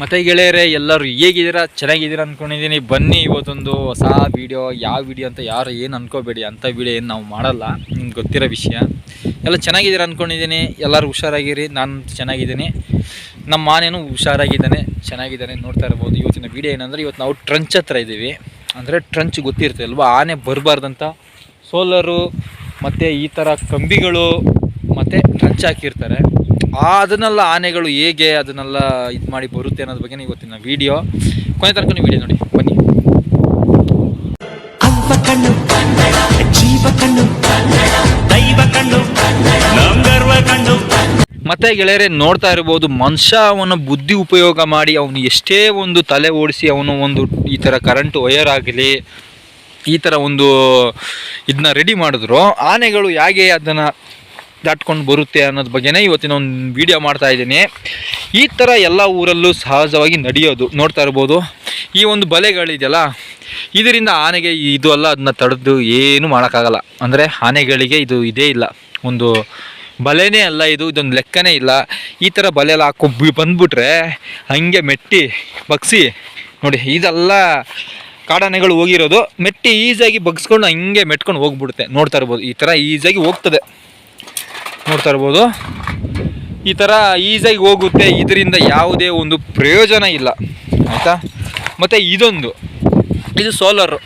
ಮತ್ತೆ ಗೆಳೆಯರೆ, ಎಲ್ಲರೂ ಹೇಗಿದ್ದೀರಾ? ಚೆನ್ನಾಗಿದ್ದೀರಾ ಅಂದ್ಕೊಂಡಿದ್ದೀನಿ ಬನ್ನಿ ಇವತ್ತೊಂದು ಹೊಸ ವೀಡಿಯೋ ಯಾವ ವೀಡಿಯೋ ಅಂತ ಯಾರು ಏನು ಅನ್ಕೋಬೇಡಿ ಅಂಥ ವೀಡಿಯೋ ಏನು ನಾವು ಮಾಡಲ್ಲ. ನಿಮ್ಗೆ ಗೊತ್ತಿರೋ ವಿಷಯ. ಎಲ್ಲ ಚೆನ್ನಾಗಿದ್ದೀರಾ ಅಂದ್ಕೊಂಡಿದ್ದೀನಿ ಎಲ್ಲರೂ ಹುಷಾರಾಗಿರಿ. ನಾನು ಚೆನ್ನಾಗಿದ್ದೀನಿ. ನಮ್ಮ ಮಾನೇನು ಹುಷಾರಾಗಿದ್ದಾನೆ, ಚೆನ್ನಾಗಿದ್ದಾನೆ ನೋಡ್ತಾ ಇರ್ಬೋದು. ಇವತ್ತಿನ ವಿಡಿಯೋ ಏನಂದರೆ, ಇವತ್ತು ನಾವು ಟ್ರಂಚ್ ಹತ್ರ ಇದ್ದೀವಿ. ಅಂದರೆ ಟ್ರಂಚ್ ಗೊತ್ತಿರುತ್ತೆ ಅಲ್ವಾ? ಆನೆ ಬರಬಾರ್ದಂತ ಸೋಲರು, ಮತ್ತು ಈ ಥರ ಕಂಬಿಗಳು, ಮತ್ತು ಟ್ರಂಚ್ ಹಾಕಿರ್ತಾರೆ. ಅದನ್ನೆಲ್ಲ ಆನೆಗಳು ಹೇಗೆ ಅದನ್ನೆಲ್ಲ ಇದು ಮಾಡಿ ಬರುತ್ತೆ ಅನ್ನೋದ್ರ ಬಗ್ಗೆ ಇವತ್ತಿನ ವಿಡಿಯೋ. ಕೊನೆ ತನಕ ನೀವು ವಿಡಿಯೋ ನೋಡಿ. ಬನ್ನಿ. ಮತ್ತೆ ಗೆಳೆಯರೆ ನೋಡ್ತಾ ಇರ್ಬೋದು ಮನುಷ್ಯ ಅವನ ಬುದ್ಧಿ ಉಪಯೋಗ ಮಾಡಿ ಅವನು ಎಷ್ಟೇ ಒಂದು ತಲೆ ಓಡಿಸಿ ಅವನು ಒಂದು ಈ ಥರ ಕರೆಂಟ್ ವಯರ್ ಆಗಲಿ ಈ ಥರ ಒಂದು ಇದನ್ನ ರೆಡಿ ಮಾಡಿದ್ರು ಆನೆಗಳು ಹೇಗೆ ಅದನ್ನು ದಾಟ್ಕೊಂಡು ಬರುತ್ತೆ ಅನ್ನೋದ್ರ ಬಗ್ಗೆನೇ ಇವತ್ತಿನ ಒಂದು ವಿಡಿಯೋ ಮಾಡ್ತಾ ಇದ್ದೀನಿ. ಈ ಥರ ಎಲ್ಲ ಊರಲ್ಲೂ ಸಹಜವಾಗಿ ನಡೆಯೋದು ನೋಡ್ತಾ ಇರ್ಬೋದು. ಈ ಒಂದು ಬಲೆಗಳಿದೆಯಲ್ಲ, ಇದರಿಂದ ಆನೆಗೆ ಇದು ಅಲ್ಲ, ಅದನ್ನ ತಡೆದು ಏನು ಮಾಡೋಕ್ಕಾಗಲ್ಲ. ಅಂದರೆ ಆನೆಗಳಿಗೆ ಇದು ಇದೇ ಇಲ್ಲ. ಒಂದು ಬಲೆನೇ ಅಲ್ಲ ಇದು, ಇದೊಂದು ಲೆಕ್ಕನೇ ಇಲ್ಲ. ಈ ಥರ ಬಲೆ ಎಲ್ಲ ಹಾಕೊ ಬಂದ್ಬಿಟ್ರೆ ಹಂಗೆ ಮೆಟ್ಟಿ, ಬಗ್ಸಿ, ನೋಡಿ, ಇದೆಲ್ಲ ಕಾಡಾನೆಗಳು ಹೋಗಿರೋದು. ಮೆಟ್ಟಿ ಈಸಿಯಾಗಿ ಬಗ್ಸ್ಕೊಂಡು ಹಂಗೆ ಮೆಟ್ಕೊಂಡು ಹೋಗ್ಬಿಡುತ್ತೆ. ನೋಡ್ತಾ ಇರ್ಬೋದು, ಈ ಥರ ಈಸಿಯಾಗಿ ಹೋಗ್ತದೆ. ನೋಡ್ತಾ ಇರ್ಬೋದು. ಈ ಥರ ಈಸಾಗಿ ಹೋಗುತ್ತೆ. ಇದರಿಂದ ಯಾವುದೇ ಒಂದು ಪ್ರಯೋಜನ ಇಲ್ಲ. ಆಯಿತಾ? ಮತ್ತು ಇದೊಂದು. ಇದು ಸೋಲಾರು.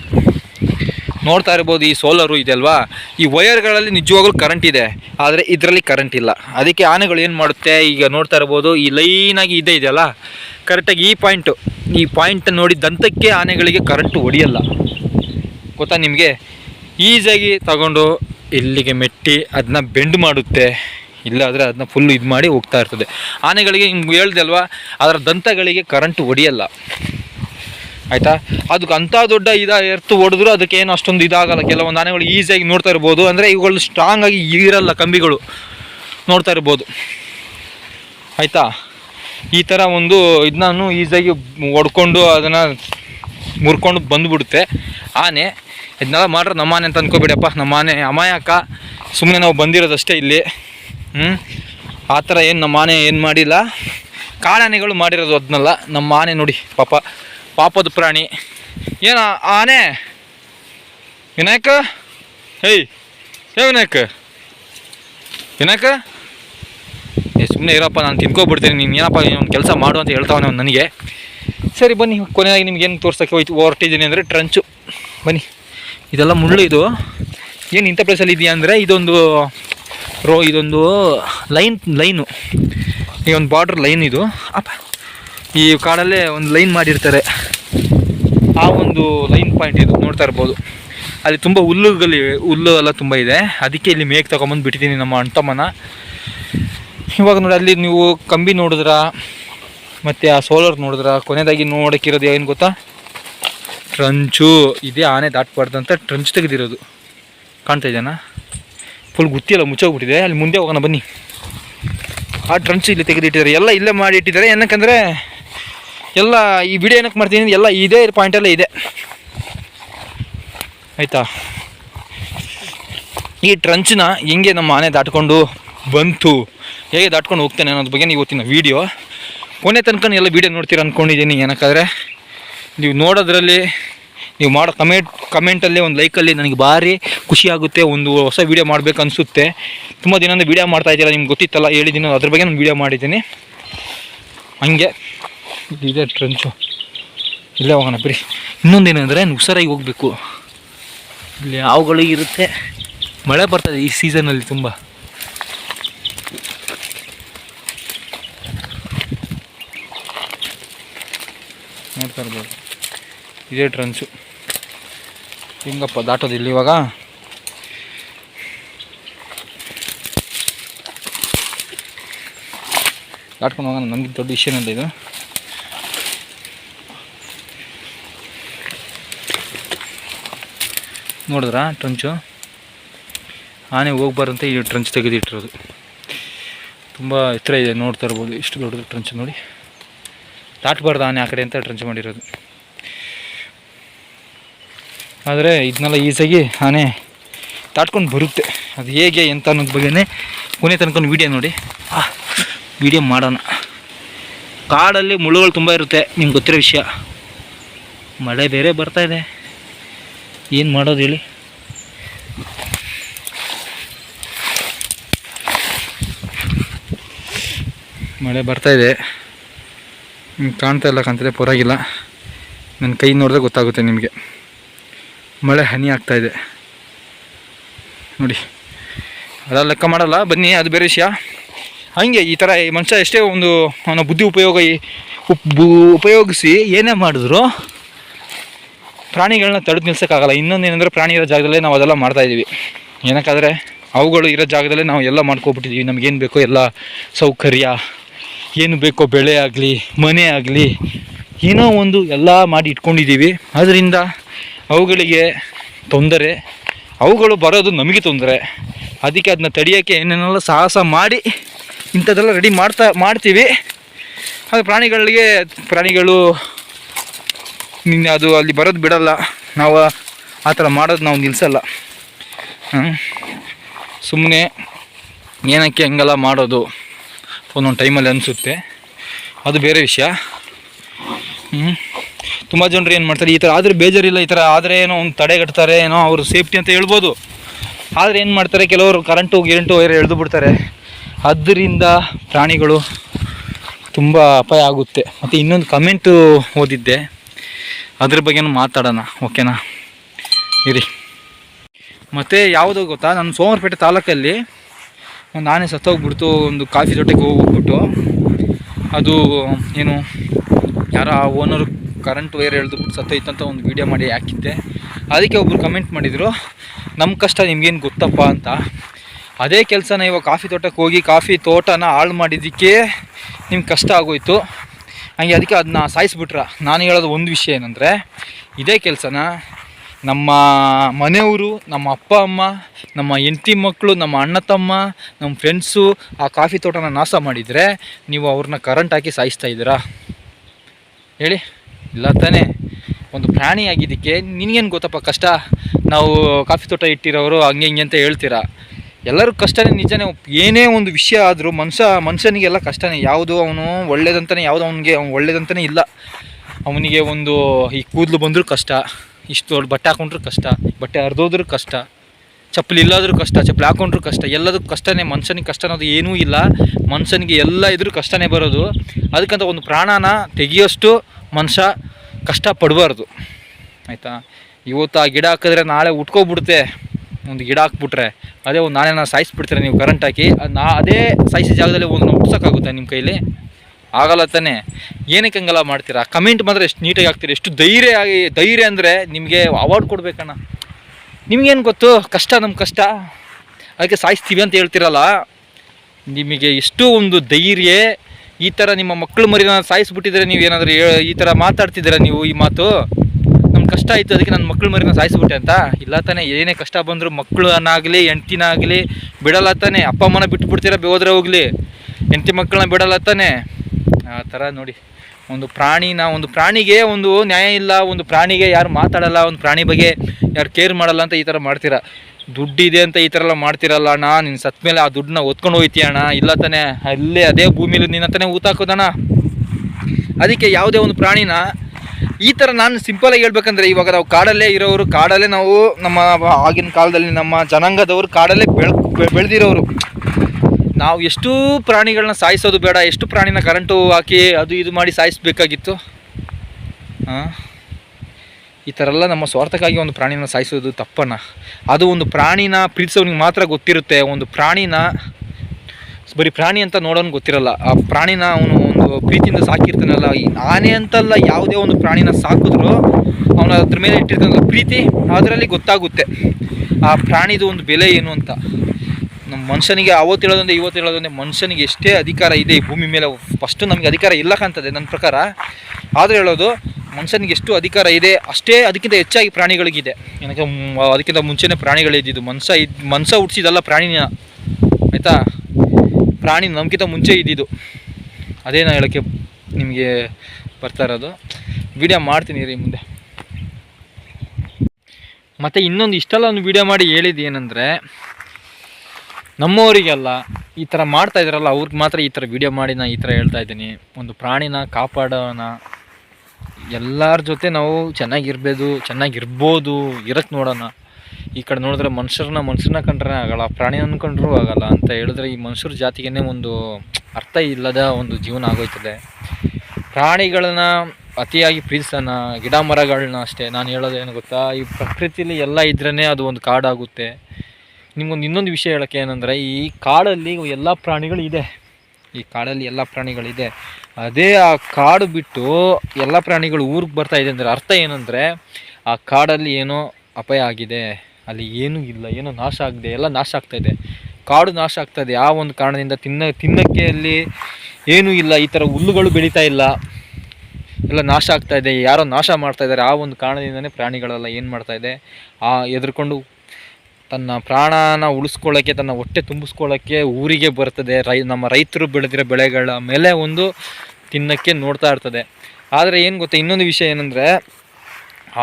ನೋಡ್ತಾ ಇರ್ಬೋದು, ಈ ಸೋಲಾರು ಇದೆ ಅಲ್ವಾ ಈ ವಯರ್ಗಳಲ್ಲಿ ನಿಜವಾಗ್ಲೂ ಕರೆಂಟ್ ಇದೆ. ಆದರೆ ಇದರಲ್ಲಿ ಕರೆಂಟ್ ಇಲ್ಲ. ಅದಕ್ಕೆ ಆನೆಗಳು ಏನು ಮಾಡುತ್ತೆ? ಈಗ ನೋಡ್ತಾ ಇರ್ಬೋದು, ಈ ಲೈನಾಗಿ ಇದೆ ಇದೆಯಲ್ಲ? ಕರೆಕ್ಟಾಗಿ ಈ ಪಾಯಿಂಟು ಈ ಪಾಯಿಂಟ್ ನೋಡಿ ದಂತಕ್ಕೆ ಆನೆಗಳಿಗೆ ಕರೆಂಟು ಹೊಡಿಯಲ್ಲ. ಗೊತ್ತಾ ನಿಮಗೆ? ಈಸಿಯಾಗಿ ತಗೊಂಡು ಇಲ್ಲಿಗೆ ಮೆಟ್ಟಿ ಅದನ್ನ ಬೆಂಡ್ ಮಾಡುತ್ತೆ, ಇಲ್ಲಾದರೆ ಅದನ್ನ ಫುಲ್ ಇದು ಮಾಡಿ ಹೋಗ್ತಾ ಇರ್ತದೆ. ಆನೆಗಳಿಗೆ ನಿಮ್ಗೆ ಹೇಳ್ದೆ ಅಲ್ವಾ, ಅದರ ದಂತಗಳಿಗೆ ಕರೆಂಟ್ ಹೊಡಿಯಲ್ಲ. ಆಯಿತಾ? ಅದಕ್ಕೆ ಅಂಥ ದೊಡ್ಡ ಇದ ಎರ್ತು ಹೊಡೆದ್ರು ಅದಕ್ಕೆ ಏನು ಅಷ್ಟೊಂದು ಇದಾಗಲ್ಲ. ಕೆಲವೊಂದು ಆನೆಗಳು ಈಸಿಯಾಗಿ ನೋಡ್ತಾ ಇರ್ಬೋದು. ಅಂದರೆ ಇವುಗಳು ಸ್ಟ್ರಾಂಗ್ ಆಗಿ ಇರಲ್ಲ ಕಂಬಿಗಳು. ನೋಡ್ತಾ ಇರ್ಬೋದು. ಆಯಿತಾ? ಈ ಥರ ಒಂದು ಇದನ್ನೂ ಈಸಿಯಾಗಿ ಹೊಡ್ಕೊಂಡು ಅದನ್ನು ಮುರ್ಕೊಂಡು ಬಂದುಬಿಡುತ್ತೆ. ಆನೆ. ಇದನ್ನೆಲ್ಲ ಮಾಡ್ರೆ ನಮ್ಮ ಆನೆ ಅಂತ ಅನ್ಕೋಬೇಡಪ್ಪ. ನಮ್ಮ ಆನೆ ಅಮಾಯಕ. ಸುಮ್ಮನೆ ನಾವು ಬಂದಿರೋದಷ್ಟೇ ಇಲ್ಲಿ. ಹ್ಞೂ ಆ ಥರ ಏನು ನಮ್ಮ ಆನೆ ಏನು ಮಾಡಿಲ್ಲ. ಕಾಡಾನೆಗಳು ಮಾಡಿರೋದು ಅದನ್ನೆಲ್ಲ ನಮ್ಮ ಆನೆ ನೋಡಿ, ಪಾಪ. ಪಾಪದ ಪ್ರಾಣಿ. ಏನ ಆನೆ? ವಿನಾಯಕ? ಹೇಯ್. ಹೇ ವಿನಾಯಕ. ವಿನಾಯಕ? ಏ ಸುಮ್ಮನೆ ಇರಪ್ಪ, ನಾನು ತಿನ್ಕೊಬಿಡ್ತೀನಿ. ನೀನು ಏನಪ್ಪ ಒಂದು ಕೆಲಸ ಮಾಡು ಅಂತ ಹೇಳ್ತಾವನೆ ನನಗೆ. ಸರಿ ಬನ್ನಿ, ಕೊನೆಯಾಗಿ ನಿಮ್ಗೆ ಏನು ತೋರ್ಸೋಕ್ಕೆ ಹೋಯ್ತು ಹೊರಟಿದ್ದೀನಿ ಅಂದರೆ ಟ್ರಂಚು ಬನ್ನಿ. ಇದೆಲ್ಲ ಮುಳ್ಳು ಇದು. ಏನು ಇಂಥ ಪ್ಲೇಸಲ್ಲಿ ಇದೆಯಾ ಅಂದರೆ ಇದೊಂದು ರೋ, ಇದೊಂದು ಲೈನ್, ಲೈನು. ಈ ಒಂದು ಬಾರ್ಡ್ರ್ ಲೈನ್ ಇದು. ಅಪ್ಪ, ಈ ಕಾಡಲ್ಲೇ ಒಂದು ಲೈನ್ ಮಾಡಿರ್ತಾರೆ. ಆ ಒಂದು ಲೈನ್ ಪಾಯಿಂಟ್ ಇದು ನೋಡ್ತಾ ಇರ್ಬೋದು. ಅಲ್ಲಿ ತುಂಬ ಹುಲ್ಲುಗಲಿ ಹುಲ್ಲು ಎಲ್ಲ ತುಂಬ ಇದೆ. ಅದಕ್ಕೆ ಇಲ್ಲಿ ಮೇಕ್ ತೊಗೊಂಬಂದು ಬಿಟ್ಟಿದ್ದೀನಿ ನಮ್ಮ ಅಣ್ತಮ್ಮನ ಇವಾಗ ನೋಡಿ, ಅಲ್ಲಿ ನೀವು ಕಂಬಿ ನೋಡಿದ್ರ? ಮತ್ತು ಆ ಸೋಲಾರ್ ನೋಡಿದ್ರ? ಕೊನೆಯದಾಗಿ ನೋಡೋಕ್ಕಿರೋದು ಏನು ಗೊತ್ತಾ? ಟ್ರಂಚು ಇದೇ ಆನೆ ದಾಟಬಾರ್ದಂತ ಟ್ರಂಚ್ ತೆಗೆದಿರೋದು. ಕಾಣ್ತಾ ಇದೆಯಾ? ಫುಲ್ ಗುತ್ತಿಯಲ್ಲ ಮುಚ್ಚೋಗ್ಬಿಟ್ಟಿದೆ. ಅಲ್ಲಿ ಮುಂದೆ ಹೋಗೋಣ, ಬನ್ನಿ. ಆ ಟ್ರಂಚ್ ಇಲ್ಲಿ ತೆಗೆದಿಟ್ಟಿದ್ದಾರೆ. ಎಲ್ಲ ಇಲ್ಲೇ ಮಾಡಿ ಇಟ್ಟಿದ್ದಾರೆ ಏನಕ್ಕಂದರೆ, ಎಲ್ಲ ಈ ವಿಡಿಯೋ ಏನಕ್ಕೆ ಮಾಡ್ತೀನಿ ಎಲ್ಲ ಇದೇ ಪಾಯಿಂಟಲ್ಲೇ ಇದೆ. ಆಯಿತಾ? ಈ ಟ್ರಂಚ್ನ ಹೆಂಗೆ ನಮ್ಮ ಆನೆ ದಾಟ್ಕೊಂಡು ಬಂತು, ಹೇಗೆ ದಾಟ್ಕೊಂಡು ಹೋಗ್ತಾನೆ ಅನ್ನೋದ್ರ ಬಗ್ಗೆ ಇವತ್ತಿನ ವೀಡಿಯೋ ಕೊನೆ ತನಕ ಎಲ್ಲ ವೀಡಿಯೋ ನೋಡ್ತೀರ ಅಂದ್ಕೊಂಡಿದ್ದೀನಿ ಏನಕ್ಕಾದರೆ ನೀವು ನೋಡೋದ್ರಲ್ಲಿ ನೀವು ಮಾಡೋ ಕಮೆಂಟ್ ಕಮೆಂಟಲ್ಲಿ ಒಂದು ಲೈಕಲ್ಲಿ ನನಗೆ ಭಾರಿ ಖುಷಿ ಆಗುತ್ತೆ, ಒಂದು ಹೊಸ ವೀಡಿಯೋ ಮಾಡಬೇಕು ಅನಿಸುತ್ತೆ. ತುಂಬ ದಿನದಿಂದ ವೀಡಿಯೋ ಮಾಡ್ತಾ ಇದ್ದೀರಾ ನಿಮ್ಗೆ ಗೊತ್ತಿತ್ತಲ್ಲ ಹೇಳಿದ್ದೀನಿ ಅದ್ರ ಬಗ್ಗೆ ನಾನು ವೀಡಿಯೋ ಮಾಡಿದ್ದೀನಿ. ಹಂಗೆ. ಇದೆ ಟ್ರೆಂಚು ಇಲ್ಲೇ ಹೋಗೋಣ ಬಿಡಿ. ಇನ್ನೊಂದೇನೆಂದರೆ ಹುಷಾರಾಗಿ ಹೋಗಬೇಕು. ಇಲ್ಲಿ ಹಾವುಗಳು ಇರುತ್ತೆ. ಮಳೆ ಬರ್ತದೆ ಈ ಸೀಸನಲ್ಲಿ ತುಂಬ. ನೋಡ್ತಾ ಇರ್ಬೋದು. ಇದೇ ಟ್ರಂಚು. ಹಿಂಗಪ್ಪ ದಾಟೋದು ಇಲ್ಲಿ ಇವಾಗ? ದಾಟ್ಕೊಂಡು ಹೋಗೋಣ ನಮಗೆ ದೊಡ್ಡ ವಿಷಯನಲ್ಲ ಇದು? ನೋಡಿದ್ರಾ ಟ್ರಂಚು? ಆನೆ ಹೋಗ್ಬಾರಂತ ಈ ಟ್ರಂಚ್ ತೆಗೆದಿಟ್ಟಿರೋದು. ತುಂಬ ಎತ್ತರ ಇದೆ, ನೋಡ್ತಾ ಇರ್ಬೋದು. ಇಷ್ಟು ದೊಡ್ಡದು ಟ್ರಂಚ್ ನೋಡಿ. ದಾಟಬಾರ್ದು ಆನೆ ಆ ಕಡೆ ಅಂತ ಟ್ರಂಚ್ ಮಾಡಿರೋದು. ಆದರೆ ಇದನ್ನೆಲ್ಲ ಈಸಿಯಾಗಿ ಆನೆ ದಾಟ್ಕೊಂಡು ಬರುತ್ತೆ. ಅದು ಹೇಗೆ ಎಂತ ಅನ್ನೋದ್ರ ಬಗ್ಗೆನೇ ಕೊನೆ ತನಕ ವೀಡಿಯೋ ನೋಡಿ. ವೀಡಿಯೋ ಮಾಡೋಣ. ಕಾಡಲ್ಲಿ ಮುಳ್ಳುಗಳು ತುಂಬ ಇರುತ್ತೆ, ನಿಮ್ಗೆ ಗೊತ್ತಿರೋ ವಿಷಯ. ಮಳೆ ಬೇರೆ ಬರ್ತಾ ಇದೆ. ಏನು ಮಾಡೋದು ಹೇಳಿ? ಮಳೆ ಬರ್ತಾ ಇದೆ. ನಿಮ್ಗೆ ಕಾಣ್ತಾ ಇಲ್ಲ ಕಾಣ್ತಿದೆ ಪರವಾಗಿಲ್ಲ. ನನ್ನ ಕೈ ನೋಡಿದ್ರೆ ಗೊತ್ತಾಗುತ್ತೆ ನಿಮಗೆ. ಮಳೆ ಹನಿ ಆಗ್ತಾ ಇದೆ. ನೋಡಿ ಅದ ಲೆಕ್ಕ ಮಾಡಲ್ಲ, ಬನ್ನಿ, ಅದು ಬೇರೆ ವಿಷಯ. ಹಂಗೆ ಈ ಥರ ಈ ಮನುಷ್ಯ ಎಷ್ಟೇ ಒಂದು, ಅವನ ಬುದ್ಧಿ ಉಪಯೋಗ ಉಪಯೋಗಿಸಿ ಏನೇ ಮಾಡಿದ್ರು ಪ್ರಾಣಿಗಳನ್ನ ತಡೆದು ನಿಲ್ಸೋಕ್ಕಾಗಲ್ಲ. ಇನ್ನೊಂದು ಏನಂದರೆ ಪ್ರಾಣಿ ಇರೋ ಜಾಗದಲ್ಲೇ ನಾವು ಅದೆಲ್ಲ ಮಾಡ್ತಾ ಇದ್ದೀವಿ ಏನಕ್ಕಾದರೆ ಅವುಗಳು ಇರೋ ಜಾಗದಲ್ಲೇ ನಾವು ಎಲ್ಲ ಮಾಡ್ಕೊಬಿಟ್ಟಿದ್ದೀವಿ ನಮಗೇನು ಬೇಕೋ ಎಲ್ಲ ಸೌಕರ್ಯ, ಏನು ಬೇಕೋ ಬೆಳೆ ಆಗಲಿ, ಮನೆ ಆಗಲಿ, ಏನೋ ಒಂದು ಎಲ್ಲ ಮಾಡಿ ಇಟ್ಕೊಂಡಿದ್ದೀವಿ ಅದರಿಂದ ಅವುಗಳಿಗೆ ತೊಂದರೆ, ಅವುಗಳು ಬರೋದು ನಮಗೆ ತೊಂದರೆ. ಅದಕ್ಕೆ ಅದನ್ನ ತಡೆಯೋಕ್ಕೆ ಏನೇನೆಲ್ಲ ಸಾಹಸ ಮಾಡಿ ಇಂಥದ್ದೆಲ್ಲ ರೆಡಿ ಮಾಡ್ತಾ, ಮಾಡ್ತೀವಿ. ಅದು ಪ್ರಾಣಿಗಳಿಗೆ, ಪ್ರಾಣಿಗಳು ಅದು ಅಲ್ಲಿ ಬರೋದು ಬಿಡಲ್ಲ. ನಾವು ಆ ಥರ ಮಾಡೋದು ನಾವು ನಿಲ್ಲಿಸಲ್ಲ ಸುಮ್ಮನೆ ಏನಕ್ಕೆ ಹಂಗೆಲ್ಲ ಮಾಡೋದು ಒಂದೊಂದು ಟೈಮಲ್ಲಿ ಅನಿಸುತ್ತೆ. ಅದು ಬೇರೆ ವಿಷಯ. ಹ್ಞೂ ತುಂಬ ಜನರು ಏನು ಮಾಡ್ತಾರೆ, ಈ ಥರ ಆದರೆ ಬೇಜಾರಿಲ್ಲ, ಈ ಥರ ಆದರೆ ಏನೋ ಒಂದು ತಡೆಗಟ್ತಾರೆ ಏನೋ ಅವರು ಸೇಫ್ಟಿ ಅಂತ ಹೇಳ್ಬೋದು. ಆದರೆ ಏನು ಮಾಡ್ತಾರೆ, ಕೆಲವರು ಕರೆಂಟು ಗಿರೆಂಟು ವೈರ್ ಎಳೆದು ಬಿಡ್ತಾರೆ. ಅದರಿಂದ ಪ್ರಾಣಿಗಳು ತುಂಬ ಅಪಾಯ ಆಗುತ್ತೆ. ಮತ್ತು ಇನ್ನೊಂದು ಕಮೆಂಟು ಓದಿದ್ದೆ. ಅದ್ರ ಬಗ್ಗೆನೂ ಮಾತಾಡೋಣ ಓಕೆನಾ ಇರಿ. ಮತ್ತು ಯಾವುದು ಗೊತ್ತಾ, ನಾನು ಸೋಮವಾರಪೇಟೆ ತಾಲೂಕಲ್ಲಿ ಒಂದು ಆನೆ ಸತ್ತೋಗ್ಬಿಡ್ತು, ಒಂದು ಕಾಫಿ ಜೊತೆಗೆ ಹೋಗ್ಬಿಟ್ಟು. ಅದು ಏನು, ಯಾರೋ ಆ ಓನರು ಕರೆಂಟ್ ವೈರ್ ಎಳೆದುಬಿಟ್ಟು ಸತ್ತೋಯ್ತಂತ ಒಂದು ವೀಡಿಯೋ ಮಾಡಿ ಹಾಕಿದ್ದೆ. ಅದಕ್ಕೆ ಒಬ್ರು ಕಮೆಂಟ್ ಮಾಡಿದರು ನಮ್ಮ ಕಷ್ಟ ನಿಮ್ಗೇನು ಗೊತ್ತಪ್ಪ ಅಂತ. ಅದೇ ಕೆಲಸನ ಇವಾಗ ಕಾಫಿ ತೋಟಕ್ಕೆ ಹೋಗಿ ಕಾಫಿ ತೋಟನ ಹಾಳು ಮಾಡಿದ್ದಕ್ಕೆ ನಿಮ್ಗೆ ಕಷ್ಟ ಆಗೋಯ್ತು. ಹಂಗೆ ಅದಕ್ಕೆ ಅದನ್ನ ಸಾಯಿಸ್ಬಿಟ್ರ. ನಾನು ಹೇಳೋದು ಒಂದು ವಿಷಯ ಏನಂದರೆ, ಇದೇ ಕೆಲಸನ ನಮ್ಮ ಮನೆಯವರು, ನಮ್ಮ ಅಪ್ಪ, ಅಮ್ಮ, ನಮ್ಮ ಹೆಂಡತಿ ಮಕ್ಕಳು, ನಮ್ಮ ಅಣ್ಣ, ತಮ್ಮ, ನಮ್ಮ ಫ್ರೆಂಡ್ಸು ಆ ಕಾಫಿ ತೋಟನ ನಾಶ ಮಾಡಿದರೆ ನೀವು ಅವ್ರನ್ನ ಕರೆಂಟ್ ಹಾಕಿ ಸಾಯಿಸ್ತಾ ಇದ್ದೀರಾ? ಹೇಳಿ. ಇಲ್ಲ ತಾನೇ? ಒಂದು ಪ್ರಾಣಿ ಆಗಿದ್ದಕ್ಕೆ ನಿನಗೇನು ಗೊತ್ತಪ್ಪ ಕಷ್ಟ? ನಾವು ಕಾಫಿ ತೋಟ ಇಟ್ಟಿರೋರು ಹಂಗೆ ಹಿಂಗೆ ಅಂತ ಹೇಳ್ತೀರಾ? ಎಲ್ಲರೂ ಕಷ್ಟನೇ ನಿಜನೇ, ಏನೇ ಒಂದು ವಿಷಯ ಆದರೂ ಮನುಷ್ಯ, ಮನುಷ್ಯನಿಗೆಲ್ಲ ಕಷ್ಟನೇ. ಯಾವುದು ಅವನು ಒಳ್ಳೇದಂತಲೇ ಯಾವುದು ಅವನಿಗೆ ಅವ್ನು ಒಳ್ಳೇದಂತಲೇ ಇಲ್ಲ. ಅವನಿಗೆ ಒಂದು ಈ ಕೂದಲು ಬಂದರೂ ಕಷ್ಟ, ಇಷ್ಟು ದೊಡ್ಡ ಬಟ್ಟೆ ಹಾಕೊಂಡ್ರೂ ಕಷ್ಟ, ಬಟ್ಟೆ ಹರಿದೋದ್ರೂ ಕಷ್ಟ, ಚಪ್ಪಲಿ ಇಲ್ಲಾದರೂ ಕಷ್ಟ, ಚಪ್ಪಲಿ ಹಾಕೊಂಡ್ರೂ ಕಷ್ಟ, ಎಲ್ಲದಕ್ಕೂ ಕಷ್ಟನೇ. ಮನುಷ್ಯನಿಗೆ ಕಷ್ಟ ಅನ್ನೋದು ಏನೂ ಇಲ್ಲ. ಮನುಷ್ಯನಿಗೆ ಎಲ್ಲ ಇದ್ರೂ ಕಷ್ಟನೇ ಬರೋದು. ಅದಕ್ಕಂತ ಒಂದು ಪ್ರಾಣನ ತೆಗಿಯೋಷ್ಟು ಮನುಷ್ಯ ಕಷ್ಟ ಪಡಬಾರ್ದು ಆಯಿತಾ? ಇವತ್ತು ಆ ಗಿಡ ಹಾಕಿದ್ರೆ ನಾಳೆ ಉಟ್ಕೊಬಿಡುತ್ತೆ. ಒಂದು ಗಿಡ ಹಾಕ್ಬಿಟ್ರೆ, ಅದೇ ಒಂದು ನಾಳೆನ ಸಾಯಿಸ್ಬಿಡ್ತೀರ ನೀವು ಕರೆಂಟ್ ಹಾಕಿ. ಅದ್ ನಾ ಅದೇ ಸಾಯಿಸಿದ ಜಾಗದಲ್ಲಿ ಒಂದು ಹುಡ್ಸೋಕ್ಕಾಗುತ್ತೆ ನಿಮ್ಮ ಕೈಲಿ. ಆಗಲ್ಲ ತಾನೆ. ಏನಕ್ಕೆ ಹಂಗಲ್ಲ ಮಾಡ್ತೀರಾ? ಕಮೆಂಟ್ ಮಾತ್ರ ಎಷ್ಟು ನೀಟಾಗಿ ಹಾಕ್ತೀರಿ? ಎಷ್ಟು ಧೈರ್ಯ ಆಗಿ ಧೈರ್ಯ ಅಂದರೆ ನಿಮಗೆ ಅವಾರ್ಡ್ ಕೊಡಬೇಕಣ್ಣ ನಿಮಗೇನು ಗೊತ್ತು? ಕಷ್ಟ ನಮ್ಮ ಕಷ್ಟ. ಅದಕ್ಕೆ ಸಾಯಿಸ್ತೀವಿ ಅಂತ ಹೇಳ್ತಿರಲ್ಲ. ನಿಮಗೆ ಎಷ್ಟು ಒಂದು ಧೈರ್ಯ ಈ ಥರ ನಿಮ್ಮ ಮಕ್ಕಳು ಮರಿನ ಸಾಯಿಸ್ಬಿಟ್ಟಿದ್ರೆ ನೀವು ಏನಾದರೂ ಈ ಥರ ಮಾತಾಡ್ತಿದ್ದೀರಾ ನೀವು ಈ ಮಾತು? ನಮ್ಮ ಕಷ್ಟ ಆಯಿತು, ಅದಕ್ಕೆ ನನ್ನ ಮಕ್ಕಳು ಮರಿನ ಸಾಯಿಸ್ಬಿಟ್ಟೆ ಅಂತ. ಇಲ್ಲ ತಾನೇ, ಏನೇ ಕಷ್ಟ ಬಂದರೂ ಮಕ್ಕಳು ಅನ್ನಾಗಲಿ, ಹೆಂಡ್ತಿನಾಗಲಿ, ಬಿಡಲ್ಲ ತಾನೇ. ಅಪ್ಪ ಅಮ್ಮನ ಬಿಟ್ಬಿಡ್ತೀರ ಹೋದ್ರೆ ಹೋಗಲಿ. ಹೆಂಡ್ತಿ ಮಕ್ಕಳನ್ನ ಬಿಡಲ್ಲ ತಾನೇ. ಆ ಥರ ನೋಡಿ. ಒಂದು ಪ್ರಾಣಿನ, ಒಂದು ಪ್ರಾಣಿಗೆ ಒಂದು ನ್ಯಾಯ ಇಲ್ಲ, ಒಂದು ಪ್ರಾಣಿಗೆ ಯಾರು ಮಾತಾಡಲ್ಲ, ಒಂದು ಪ್ರಾಣಿ ಬಗ್ಗೆ ಯಾರು ಕೇರ್ ಮಾಡಲ್ಲ ಅಂತ ಈ ಥರ ಮಾಡ್ತೀರಾ? ದುಡ್ಡಿದೆ ಅಂತ ಈ ಥರ ಎಲ್ಲ ಮಾಡ್ತಿರಲ್ಲ ಅಣ್ಣ, ನಿನ್ ಸತ್ತ ಮೇಲೆ ಆ ದುಡ್ಡನ್ನ ಒತ್ಕೊಂಡು ಹೋಯ್ತೀಯ ಅಣ್ಣ? ಇಲ್ಲ ತಾನೇ, ಅಲ್ಲೇ ಅದೇ ಭೂಮಿಲಿ ನಿನ್ನ ತಾನೇ ಊತಾಕೋದಣ್ಣ ಅದಕ್ಕೆ ಯಾವುದೇ ಒಂದು ಪ್ರಾಣಿನ ಈ ಥರ ನಾನು ಸಿಂಪಲಾಗಿ ಹೇಳ್ಬೇಕಂದ್ರೆ ಇವಾಗ ನಾವು ಕಾಡಲ್ಲೇ ಇರೋರು, ಕಾಡಲ್ಲೇ ನಾವು ನಮ್ಮ ಆಗಿನ ಕಾಲದಲ್ಲಿ ನಮ್ಮ ಜನಾಂಗದವರು ಕಾಡಲ್ಲೇ ಬೆಳ್ ಬೆಳೆದಿರೋರು. ನಾವು ಎಷ್ಟು ಪ್ರಾಣಿಗಳನ್ನ ಸಾಯಿಸೋದು ಬೇಡ, ಎಷ್ಟು ಪ್ರಾಣಿನ ಕರೆಂಟು ಹಾಕಿ ಅದು ಇದು ಮಾಡಿ ಸಾಯಿಸಬೇಕಾಗಿತ್ತು. ಹಾಂ ಈ ಥರ ಎಲ್ಲ ನಮ್ಮ ಸ್ವಾರ್ಥಕ್ಕಾಗಿ ಒಂದು ಪ್ರಾಣಿನ ಸಾಯಿಸೋದು ತಪ್ಪನ್ನ. ಅದು ಒಂದು ಪ್ರಾಣಿನ ಪ್ರೀತಿಸೋನಿಗೆ ಮಾತ್ರ ಗೊತ್ತಿರುತ್ತೆ. ಒಂದು ಪ್ರಾಣಿನ, ಬರೀ ಪ್ರಾಣಿ ಅಂತ ನೋಡೋನು ಗೊತ್ತಿರಲ್ಲ. ಆ ಪ್ರಾಣಿನ ಅವನು ಒಂದು ಪ್ರೀತಿಯಿಂದ ಸಾಕಿರ್ತಾನಲ್ಲ. ಈ ಆನೆ ಅಂತಲ್ಲ ಯಾವುದೇ ಒಂದು ಪ್ರಾಣಿನ ಸಾಕಿದ್ರು ಅವನ ಅದ್ರ ಮೇಲೆ ಇಟ್ಟಿರ್ತಾನಲ್ಲ ಪ್ರೀತಿ, ಅದರಲ್ಲಿ ಗೊತ್ತಾಗುತ್ತೆ. ಆ ಪ್ರಾಣಿದು ಒಂದು ಬೆಲೆ ಏನು ಅಂತ. ನಮ್ಮ ಮನುಷ್ಯನಿಗೆ ಅವತ್ತು ಹೇಳೋದಂದ್ರೆ ಇವತ್ತು ಹೇಳೋದಂದ್ರೆ ಮನುಷ್ಯನಿಗೆ ಎಷ್ಟೇ ಅಧಿಕಾರ ಇದೆ ಈ ಭೂಮಿ ಮೇಲೆ, ಫಸ್ಟು ನಮಗೆ ಅಧಿಕಾರ ಇಲ್ಲ ಕಾಣ್ತದೆ ನನ್ನ ಪ್ರಕಾರ. ಆದರೆ ಹೇಳೋದು ಮನುಷ್ಯನಿಗೆ ಎಷ್ಟು ಅಧಿಕಾರ ಇದೆ, ಅಷ್ಟೇ ಅದಕ್ಕಿಂತ ಹೆಚ್ಚಾಗಿ ಪ್ರಾಣಿಗಳಿಗಿದೆ. ಏನಕ್ಕೆ ಅದಕ್ಕಿಂತ ಮುಂಚೆನೇ ಪ್ರಾಣಿಗಳಿದ್ದಿದ್ದು. ಮನುಷ್ಯ ಇದ್, ಮನುಷ್ಯ ಹುಟ್ಟಿಸಿದಲ್ಲ ಪ್ರಾಣಿನ ಆಯಿತಾ? ಪ್ರಾಣಿ ನಮ್ಗಿಂತ ಮುಂಚೆ ಇದ್ದಿದ್ದು. ಅದೇ ನಾನು ಹೇಳೋಕ್ಕೆ ನಿಮಗೆ ಬರ್ತಾ ಇರೋದು. ವಿಡಿಯೋ ಮಾಡ್ತೀನಿ ರೀ ಮುಂದೆ. ಮತ್ತು ಇನ್ನೊಂದು ಇಷ್ಟೆಲ್ಲ ಒಂದು ವಿಡಿಯೋ ಮಾಡಿ ಹೇಳಿದ್ದು ಏನಂದರೆ, ನಮ್ಮವರಿಗೆಲ್ಲ ಈ ಥರ ಮಾಡ್ತಾ ಇದ್ದಾರಲ್ಲ ಅವ್ರಿಗೆ ಮಾತ್ರ ಈ ಥರ ವಿಡಿಯೋ ಮಾಡಿ ನಾನು ಈ ಥರ ಹೇಳ್ತಾ ಇದ್ದೀನಿ. ಒಂದು ಪ್ರಾಣಿನ ಕಾಪಾಡೋಣ. ಎಲ್ಲರ ಜೊತೆ ನಾವು ಚೆನ್ನಾಗಿರ್ಬೋದು ಚೆನ್ನಾಗಿರ್ಬೋದು ಇರಕ್ಕೆ ನೋಡೋಣ. ಈ ಕಡೆ ನೋಡಿದ್ರೆ ಮನುಷ್ಯರನ್ನ ಮನುಷ್ಯರನ್ನ ಕಂಡ್ರೆ ಆಗಲ್ಲ, ಪ್ರಾಣಿ ಅಂದ್ಕೊಂಡ್ರೂ ಆಗಲ್ಲ ಅಂತ ಹೇಳಿದ್ರೆ ಈ ಮನುಷ್ಯರ ಜಾತಿಗೇನೆ ಒಂದು ಅರ್ಥ ಇಲ್ಲದ ಒಂದು ಜೀವನ ಆಗೋಯ್ತದೆ. ಪ್ರಾಣಿಗಳನ್ನ ಅತಿಯಾಗಿ ಪ್ರೀತಿಸೋಣ, ಗಿಡ ಮರಗಳನ್ನ ಅಷ್ಟೇ. ನಾನು ಹೇಳೋದೇನು ಗೊತ್ತಾ? ಈ ಪ್ರಕೃತಿಲಿ ಎಲ್ಲ ಇದ್ರೇ ಅದು ಒಂದು ಕಾಡಾಗುತ್ತೆ. ನಿಮ್ಗೊಂದು ಇನ್ನೊಂದು ವಿಷಯ ಹೇಳೋಕ್ಕೆ ಏನಂದರೆ, ಈ ಕಾಡಲ್ಲಿ ಎಲ್ಲ ಪ್ರಾಣಿಗಳು ಇದೆ. ಈ ಕಾಡಲ್ಲಿ ಎಲ್ಲ ಪ್ರಾಣಿಗಳಿದೆ. ಅದೇ ಆ ಕಾಡು ಬಿಟ್ಟು ಎಲ್ಲ ಪ್ರಾಣಿಗಳು ಊರಿಗೆ ಬರ್ತಾ ಇದೆ ಅಂದರೆ ಅರ್ಥ ಏನಂದರೆ ಆ ಕಾಡಲ್ಲಿ ಏನೋ ಅಪಾಯ ಆಗಿದೆ. ಅಲ್ಲಿ ಏನೂ ಇಲ್ಲ, ಏನೋ ನಾಶ ಆಗಿದೆ, ಎಲ್ಲ ನಾಶ ಆಗ್ತಾಯಿದೆ ಕಾಡು ನಾಶ ಆಗ್ತಾ ಇದೆ. ಆ ಒಂದು ಕಾರಣದಿಂದ ತಿನ್ನ, ತಿನ್ನಕ್ಕೆ ಅಲ್ಲಿ ಏನೂ ಇಲ್ಲ, ಈ ಥರ ಹುಲ್ಲುಗಳು ಬೆಳೀತಾ ಇಲ್ಲ. ಎಲ್ಲ ನಾಶ ಆಗ್ತಾ ಯಾರೋ ನಾಶ ಮಾಡ್ತಾ ಇದ್ದಾರೆ. ಆ ಒಂದು ಕಾರಣದಿಂದನೇ ಪ್ರಾಣಿಗಳೆಲ್ಲ ಏನು ಮಾಡ್ತಾ ಇದೆ? ಆ, ಎದುರ್ಕೊಂಡು ತನ್ನ ಪ್ರಾಣನ ಉಳಿಸ್ಕೊಳ್ಳೋಕ್ಕೆ ತನ್ನ ಹೊಟ್ಟೆ ತುಂಬಿಸ್ಕೊಳ್ಳೋಕ್ಕೆ ಊರಿಗೆ ಬರ್ತದೆ. ರೈ, ನಮ್ಮ ರೈತರು ಬೆಳೆದಿರೋ ಬೆಳೆಗಳ ಮೇಲೆ ಒಂದು ತಿನ್ನಕ್ಕೆ ನೋಡ್ತಾ ಇರ್ತದೆ. ಆದರೆ ಏನು ಗೊತ್ತಾ, ಇನ್ನೊಂದು ವಿಷಯ ಏನಂದರೆ,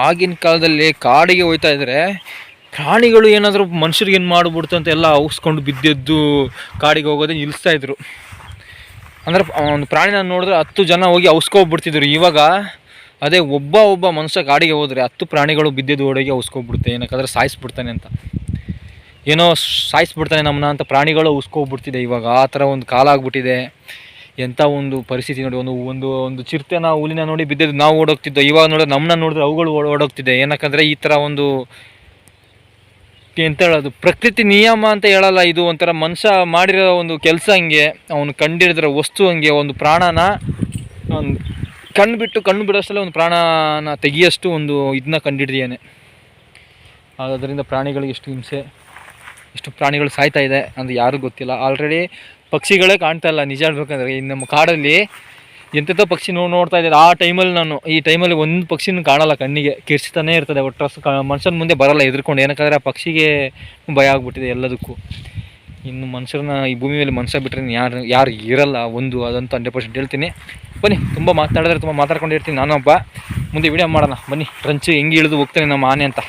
ಆಗಿನ ಕಾಲದಲ್ಲಿ ಕಾಡಿಗೆ ಹೋಯ್ತಾ ಇದ್ದರೆ ಪ್ರಾಣಿಗಳು ಏನಾದರೂ ಮನುಷ್ಯರಿಗೆ ಏನು ಮಾಡಿಬಿಡ್ತು ಅಂತ ಎಲ್ಲ ಔಸ್ಕೊಂಡು ಬಿದ್ದೆದ್ದು ಕಾಡಿಗೆ ಹೋಗೋದೇ ನಿಲ್ಲಿಸ್ತಾ ಇದ್ರು. ಅಂದರೆ ಒಂದು ಪ್ರಾಣಿನ ನೋಡಿದ್ರೆ ಹತ್ತು ಜನ ಹೋಗಿ ಔಸ್ಕೊಬಿಡ್ತಿದ್ರು ಇವಾಗ ಅದೇ ಒಬ್ಬ ಒಬ್ಬ ಮನುಷ್ಯ ಕಾಡಿಗೆ ಹೋದರೆ ಹತ್ತು ಪ್ರಾಣಿಗಳು ಬಿದ್ದಿದ್ದು ಓಡೋಗಿ ಔಸ್ಕೊಬಿಡುತ್ತೆ ಏನಕ್ಕಾದ್ರೆ ಸಾಯಿಸ್ಬಿಡ್ತಾನೆ ಅಂತ. ಏನೋ ಸಾಯಿಸ್ಬಿಡ್ತಾನೆ ನಮ್ಮನ್ನ ಅಂತ ಪ್ರಾಣಿಗಳು ಉಸ್ಕೋಗ್ಬಿಡ್ತಿದೆ ಇವಾಗ. ಆ ಥರ ಒಂದು ಕಾಲ ಆಗ್ಬಿಟ್ಟಿದೆ. ಎಂಥ ಒಂದು ಪರಿಸ್ಥಿತಿ ನೋಡಿ, ಒಂದು ಒಂದು ಒಂದು ಚಿರತೆನ ಹುಲಿನ ನೋಡಿ ಬಿದ್ದಿದ್ದು ನಾವು ಓಡೋಗ್ತಿದ್ದೆ, ಇವಾಗ ನೋಡಿದ್ರೆ ನಮ್ಮನ್ನ ನೋಡಿದ್ರೆ ಅವುಗಳು ಓಡ್- ಓಡೋಗ್ತಿದೆ. ಏನಕ್ಕಂದರೆ ಈ ಥರ ಒಂದು ಎಂತ ಹೇಳೋದು ಪ್ರಕೃತಿ ನಿಯಮ ಅಂತ ಹೇಳಲ್ಲ ಇದು. ಒಂಥರ ಮನುಷ್ಯ ಮಾಡಿರೋ ಒಂದು ಕೆಲಸ ಹಂಗೆ. ಅವನು ಕಂಡಿಡಿದ್ರೆ ವಸ್ತು ಹಂಗೆ. ಒಂದು ಪ್ರಾಣನ ಕಣ್ಣು ಬಿಟ್ಟು ಕಣ್ಣು ಬಿಡೋಷ್ಟಲ್ಲೇ ಒಂದು ಪ್ರಾಣನ ತೆಗಿಯೋಷ್ಟು ಒಂದು ಇದನ್ನ ಕಂಡಿಡಿದೇನೆ. ಆದ್ದರಿಂದ ಪ್ರಾಣಿಗಳಿಗೆ ಎಷ್ಟು ಹಿಂಸೆ. ಎಷ್ಟು ಪ್ರಾಣಿಗಳು ಸಾಯ್ತಾ ಇದೆ ಅಂತ ಯಾರು ಗೊತ್ತಿಲ್ಲ. ಆಲ್ರೆಡಿ ಪಕ್ಷಿಗಳೇ ಕಾಣ್ತಾ ಇಲ್ಲ. ನಿಜ ಹೇಳ್ಬೇಕಂದ್ರೆ ಈ ನಮ್ಮ ಕಾಡಲ್ಲಿ ಎಂತೆಂಥ ಪಕ್ಷಿ ನೋ ನೋಡ್ತಾ ಇದ್ದಾರೆ. ಆ ಟೈಮಲ್ಲಿ ನಾನು ಈ ಟೈಮಲ್ಲಿ ಒಂದು ಪಕ್ಷಿನೂ ಕಾಣಲ್ಲ ಕಣ್ಣಿಗೆ. ಕಿರ್ಚ್ತಾನೆ ಇರ್ತದೆ, ಒಟ್ಟು ಮನುಷ್ಯನ ಮುಂದೆ ಬರಲ್ಲ ಎದ್ರುಕೊಂಡು ಏನಕ್ಕಾದ್ರೆ ಆ ಪಕ್ಷಿಗೆ ಭಯ ಆಗ್ಬಿಟ್ಟಿದೆ ಎಲ್ಲದಕ್ಕೂ. ಇನ್ನು ಮನುಷ್ಯರನ್ನ ಈ ಭೂಮಿ ಮೇಲೆ ಮನುಷ್ಯ ಬಿಟ್ಟರೆ ಯಾರು ಯಾರು ಇರಲ್ಲ. ಒಂದು ಅದಂತ ಹಂಡ್ರೆಡ್ ಪರ್ಸೆಂಟ್ ಹೇಳ್ತೀನಿ. ಬನ್ನಿ, ತುಂಬ ಮಾತಾಡಿದ್ರೆ ತುಂಬ ಮಾತಾಡ್ಕೊಂಡಿರ್ತೀನಿ ನಾನು ಒಬ್ಬ ಮುಂದೆ ವಿಡಿಯೋ ಮಾಡೋಣ. ಬನ್ನಿ ಟ್ರಂಚ್ ಹೆಂಗೆ ಇಳಿದು ಹೋಗ್ತಾನೆ ನಮ್ಮ ಆನೆ ಅಂತ.